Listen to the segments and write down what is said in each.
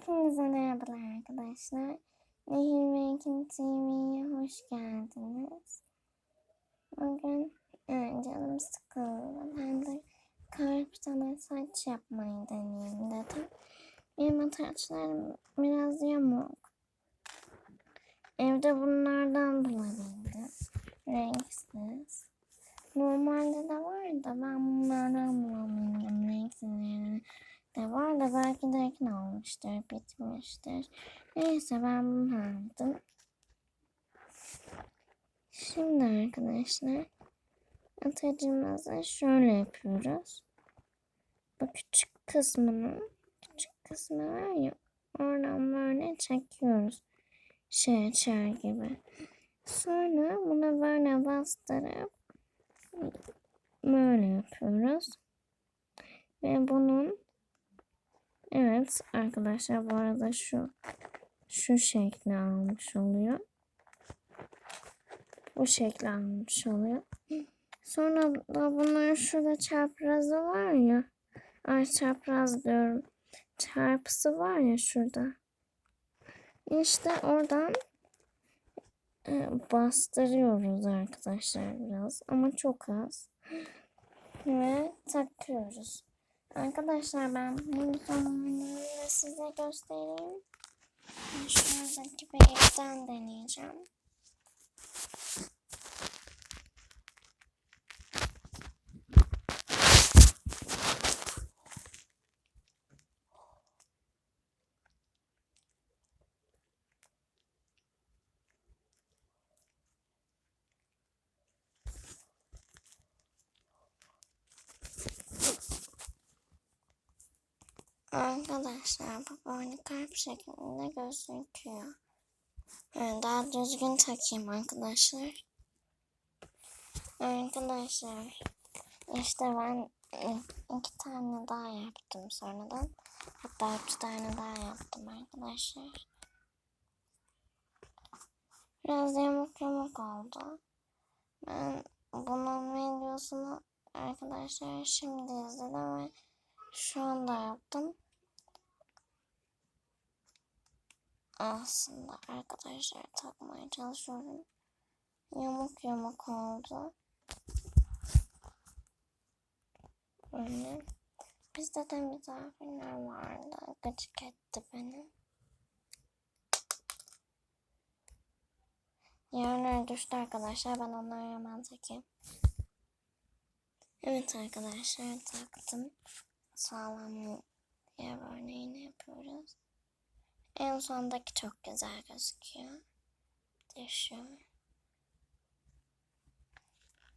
Hepinize merhabalar arkadaşlar. Nehir Ekin TV'ye hoş geldiniz. Bugün e, canım sıkıldı. Ben de karpuzana saç yapmayı deneyeyim dedim. Benim saçlarım biraz yamuk. Evde bunlardan bulabildim. Renksiz. Normalde de var da ben bunlardan bulabildim renksizlerini de var da belki de olmuştur, bitmiştir. Neyse ben bunu aldım. Şimdi arkadaşlar atacımızı şöyle yapıyoruz. Bu küçük kısmının küçük kısmı var ya oradan böyle çekiyoruz. Şey açar gibi. Sonra bunu böyle bastırıp böyle yapıyoruz. Ve bunun Evet arkadaşlar bu arada şu şu şekli almış oluyor. Bu şekli almış oluyor. Sonra da bunun şurada çaprazı var ya. Ay çapraz diyorum. Çarpısı var ya şurada. İşte oradan e, bastırıyoruz arkadaşlar biraz ama çok az. Ve takıyoruz. Arkadaşlar ben mikrofonunu size göstereyim. Şuradaki beyazdan deneyeceğim. Arkadaşlar bu böyle kalp şeklinde gözüküyor. Yani daha düzgün takayım arkadaşlar. Arkadaşlar işte ben iki tane daha yaptım sonradan. Hatta üç tane daha yaptım arkadaşlar. Biraz yamuk yamuk oldu. Ben bunun videosunu arkadaşlar şimdi izledim ve şu anda yaptım. Aslında arkadaşlar takmaya çalışıyorum. Yamuk yamuk oldu. Böyle. Bizde de misafirler vardı. Gıcık etti beni. Yerler düştü arkadaşlar. Ben onları hemen takayım. Evet arkadaşlar taktım sağlam diye örneğini yapıyoruz. En sondaki çok güzel gözüküyor. Düşüyor.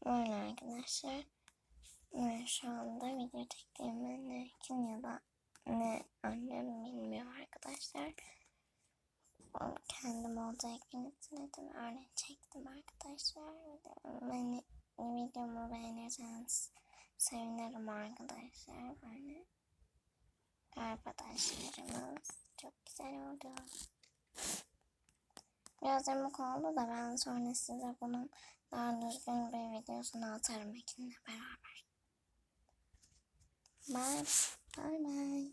Böyle arkadaşlar. Ben şu anda video çektiğimi ne kim ya da ne annem bilmiyor arkadaşlar. Kendim olduğu ekranı öyle çektim arkadaşlar. Beni, videomu beğenirseniz sevinirim arkadaşlar. Böyle arkadaşlarımız çok güzel oldu. Biraz yamuk oldu da ben sonra size bunun daha düzgün bir videosunu atarım ekinle beraber. Bye. Bye bye.